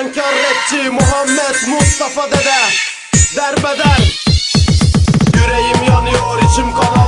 İsyankar rapçi Muhammed Mustafa dede. Derbeder. Yüreğim yanıyor içim kanar